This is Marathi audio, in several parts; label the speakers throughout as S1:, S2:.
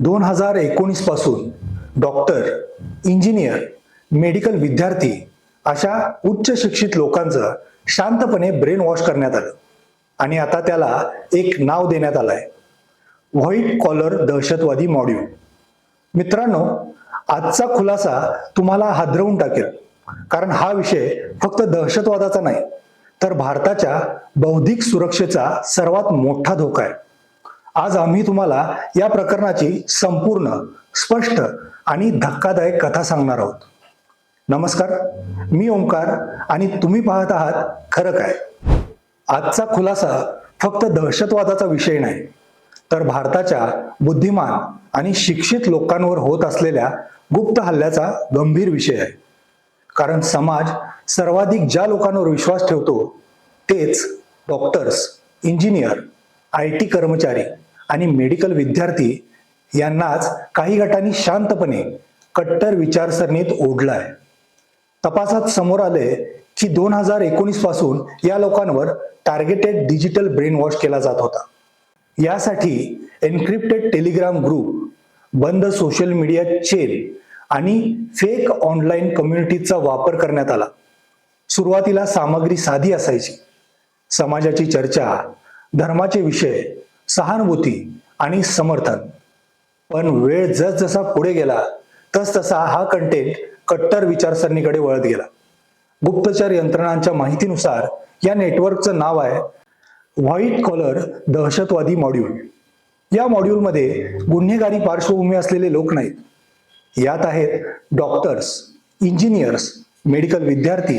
S1: दोन हजार एकोणीसपासून डॉक्टर इंजिनियर मेडिकल विद्यार्थी अशा उच्च शिक्षित लोकांचं शांतपणे ब्रेन वॉश करण्यात आलं. आणि आता त्याला एक नाव देण्यात आलंय. व्हाईट कॉलर दहशतवादी मॉड्यूल. मित्रांनो आजचा खुलासा तुम्हाला हादरवून टाकेल. कारण हा विषय फक्त दहशतवादाचा नाही तर भारताच्या बौद्धिक सुरक्षेचा सर्वात मोठा धोका आहे. आज आम्ही तुम्हाला या प्रकरणाची संपूर्ण स्पष्ट आणि धक्कादायक कथा सांगणार आहोत. नमस्कार मी ओंकार आणि तुम्ही पाहत आहात खरं काय. आजचा खुलासा फक्त दहशतवादाचा विषय नाही तर भारताच्या बुद्धिमान आणि शिक्षित लोकांवर होत असलेल्या गुप्त हल्ल्याचा गंभीर विषय आहे. कारण समाज सर्वाधिक ज्या लोकांवर विश्वास ठेवतो तेच डॉक्टर्स इंजिनियर आय टी कर्मचारी आणि मेडिकल विद्यार्थी यांनाच काही गटांनी शांतपणे कट्टर विचारसरणीत ओढलाय. तपासात समोर आले की दोन हजार एकोणीसपासून या लोकांवर टार्गेटेड डिजिटल ब्रेन वॉश केला जात होता. यासाठी एन्क्रिप्टेड टेलिग्राम ग्रुप बंद सोशल मीडिया चेन आणि फेक ऑनलाईन कम्युनिटीचा वापर करण्यात आला. सुरुवातीला सामग्री साधी असायची. समाजाची चर्चा धर्माचे विषय सहानुभूती आणि समर्थन. पण वेळ जसजसा पुढे गेला तस तसा हा कंटेंट कट्टर विचारसरणीकडे वळत गेला. गुप्तचर यंत्रणांच्या माहितीनुसार या नेटवर्कचं नाव आहे व्हाईट कॉलर दहशतवादी मॉड्यूल या मॉड्यूलमध्ये गुन्हेगारी पार्श्वभूमी असलेले लोक नाहीत. यात आहेत डॉक्टर्स इंजिनियर्स मेडिकल विद्यार्थी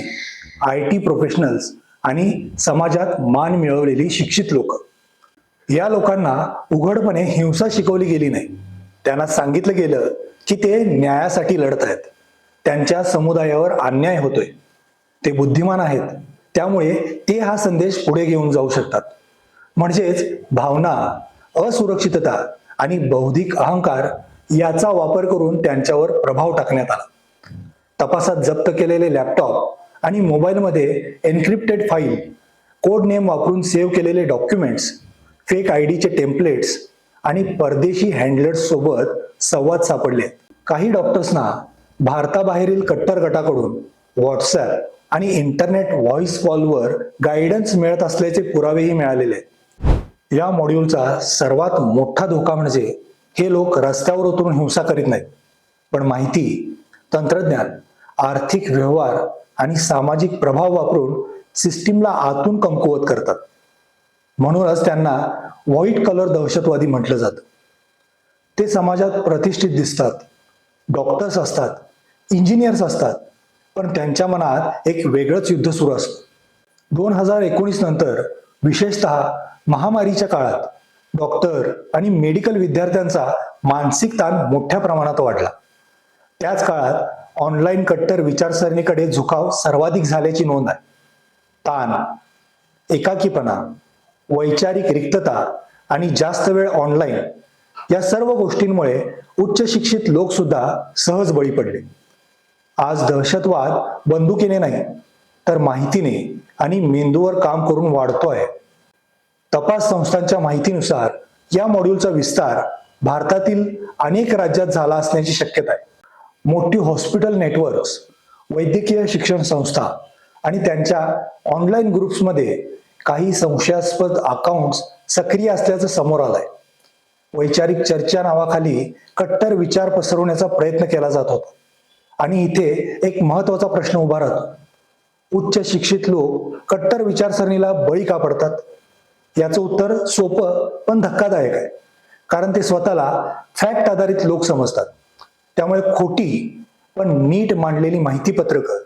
S1: आय टी प्रोफेशनल्स आणि समाजात मान मिळवलेली शिक्षित लोक. या लोकांना उघडपणे हिंसा शिकवली गेली नाही. त्यांना सांगितलं गेलं की ते न्यायासाठी लढत आहेत. त्यांच्या समुदायावर अन्याय होतोय. ते बुद्धिमान आहेत. त्यामुळे ते हा संदेश पुढे घेऊन जाऊ शकतात. म्हणजेच भावना असुरक्षितता आणि बौद्धिक अहंकार याचा वापर करून त्यांच्यावर प्रभाव टाकण्यात आला. तपासात जप्त केलेले लॅपटॉप आणि मोबाईलमध्ये एन्क्रिप्टेड फाईल कोड नेम वापरून सेव्ह केलेले डॉक्युमेंट्स फेक आय डीचे टेम्पलेट्स आणि परदेशी हँडलर्स सोबत संवाद सापडले काही डॉक्टर्सना भारताबाहेरील कट्टर गटाकडून व्हॉट्सॲप आणि इंटरनेट व्हॉइस कॉलवर गायडन्स मिळत असल्याचे पुरावेही मिळालेले या मॉड्यूलचा सर्वात मोठा धोका म्हणजे हे लोक रस्त्यावर उतरून हिंसा करीत नाहीत. पण माहिती तंत्रज्ञान आर्थिक व्यवहार आणि सामाजिक प्रभाव वापरून सिस्टीमला आतून कमकुवत करतात. म्हणूनच त्यांना व्हाईट कलर दहशतवादी म्हटलं जातं. ते समाजात प्रतिष्ठित दिसतात डॉक्टर्स असतात इंजिनियर्स असतात पण त्यांच्या मनात एक वेगळंच युद्ध सुरू असतं. दोन हजार एकोणीस नंतर विशेषतः महामारीच्या काळात डॉक्टर आणि मेडिकल विद्यार्थ्यांचा मानसिक ताण मोठ्या प्रमाणात वाढला. त्याच काळात ऑनलाईन कट्टर विचारसरणीकडे झुकाव सर्वाधिक झाल्याची नोंद आहे. ताण एकाकीपणा वैचारिक रिक्तता आणि जास्त वेळ ऑनलाईन या सर्व गोष्टींमुळे उच्च शिक्षित लोक सुद्धा सहज बळी पडले. आज दहशतवाद बंदुकीने नाही तर माहितीने आणि मेंदूवर काम करून वाढतोय. तपास संस्थांच्या माहितीनुसार या मॉड्यूलचा विस्तार भारतातील अनेक राज्यात झाला असण्याची शक्यता आहे. मोठी हॉस्पिटल नेटवर्क्स वैद्यकीय शिक्षण संस्था आणि त्यांच्या ऑनलाईन ग्रुप्समध्ये काही संशयास्पद अकाउंट्स सक्रिय असल्याचं समोर आलंय. वैचारिक चर्चा नावाखाली कट्टर विचार पसरवण्याचा प्रयत्न केला जात होता. आणि इथे एक महत्त्वाचा प्रश्न उभा राहतो. उच्च शिक्षित लोक कट्टर विचारसरणीला बळी का पडतात? याचं उत्तर सोपं पण धक्कादायक आहे. कारण ते स्वतःला फॅक्ट आधारित लोक समजतात. त्यामुळे खोटी पण नीट मांडलेली माहिती पत्रकं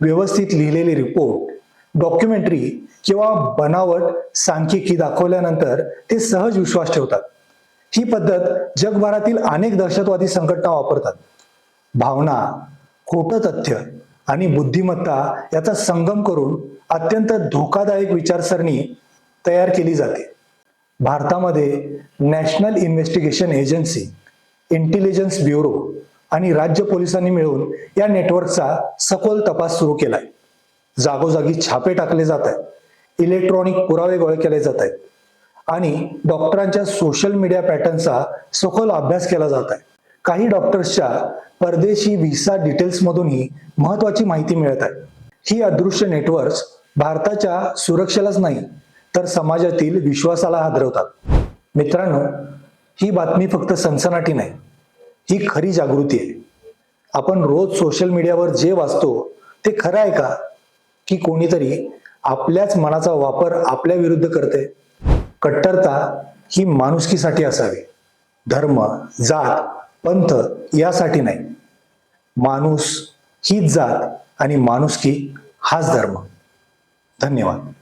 S1: व्यवस्थित लिहिलेले रिपोर्ट डॉक्युमेंटरी किंवा बनावट सांख्यिकी दाखवल्यानंतर ते सहज विश्वास ठेवतात. ही पद्धत जगभरातील अनेक दहशतवादी संघटना वापरतात. भावना खोटं तथ्य आणि बुद्धिमत्ता याचा संगम करून अत्यंत धोकादायक विचारसरणी तयार केली जाते. भारतामध्ये national investigation agency intelligence bureau आणि राज्य पोलिसांनी मिळून या नेटवर्कचा सखोल तपास सुरू केलाय. जागोजागी छापे टाकले जात आहेत. इलेक्ट्रॉनिक पुरावे गोळे केले जात आहेत. आणि डॉक्टरांच्या सोशल मीडिया पॅटर्नचा सखोल अभ्यास केला जात आहे. काही डॉक्टर्सच्या परदेशी व्हिसा डिटेल्समधूनही महत्वाची माहिती मिळत आहे. ही अदृश्य नेटवर्क्स भारताच्या सुरक्षेलाच नाही तर समाजातील विश्वासाला हादरवतात. मित्रांनो ही बातमी फक्त सनसनाटी नाही ही खरी जागृती आहे. आपण रोज सोशल मीडियावर जे वाचतो ते खरं आहे का? की कोणीतरी आपल्याच मनाचा वापर आपल्या विरुद्ध करते. कट्टरता ही माणुसकीसाठी असावी. धर्म जात पंथ यासाठी नाही. माणूस हीच जात आणि माणुसकी हाच धर्म. धन्यवाद.